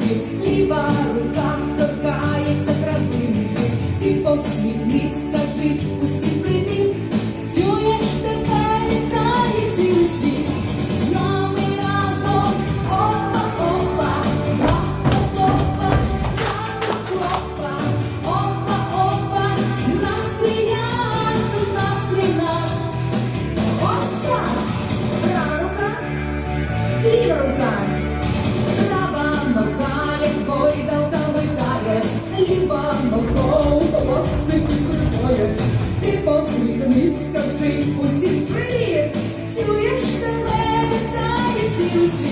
травинки, ліва рука торкається травинки, і посміхни скажи. Івано колосик з крутою, ти посміхнись, скажи усім привіт, чуєш тебе вітає цілу світ.